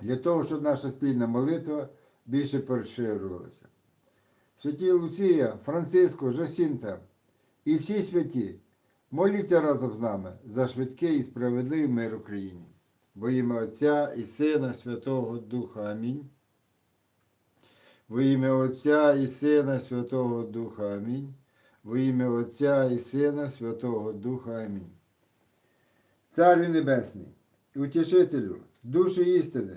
для того, щоб наша спільна молитва більше поширювалася. Святі Луція, Франциско, Жасінта і всі святі, моліться разом з нами за швидкий і справедливий мир Україні. Во ім'я Отця і Сина, Святого Духа. Амінь. Во ім'я Отця і Сина, Святого Духа. Амінь. Во ім'я Отця і Сина, Святого Духа. Амінь. Царю Небесний, утішителю, душі істини,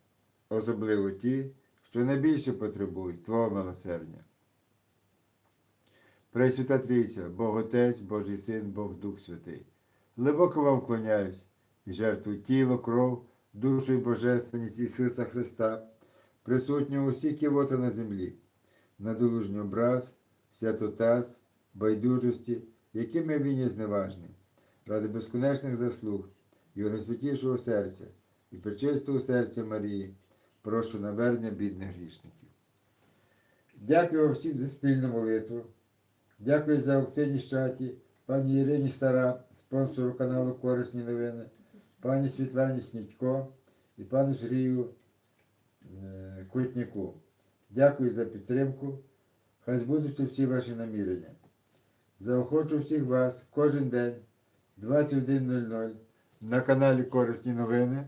особливо ті, що найбільше потребують Твого милосердя. Пресвята Трійця, Бог Отець, Божий Син, Бог Дух Святий. Глибоко вам вклоняюсь і жертвую тіло, кров, душу і божественність Ісуса Христа, присутнього усіх ківота на землі, надолужній образ, святотаз, байдужості, якими він є зневажний, ради безконечних заслуг, Його найсвятішого серця і пречистого серця Марії, прошу навернення бідних грішників. Дякую вам всім за спільну молитву. Дякую за активність в чаті, пані Ірині Стара, спонсору каналу Корисні новини, пані Світлані Снідько і пану Сергію е, Кутніку. Дякую за підтримку. Хай збудуться всі ваші намірення. Заохочу всіх вас кожен день 21.00 на каналі Корисні новини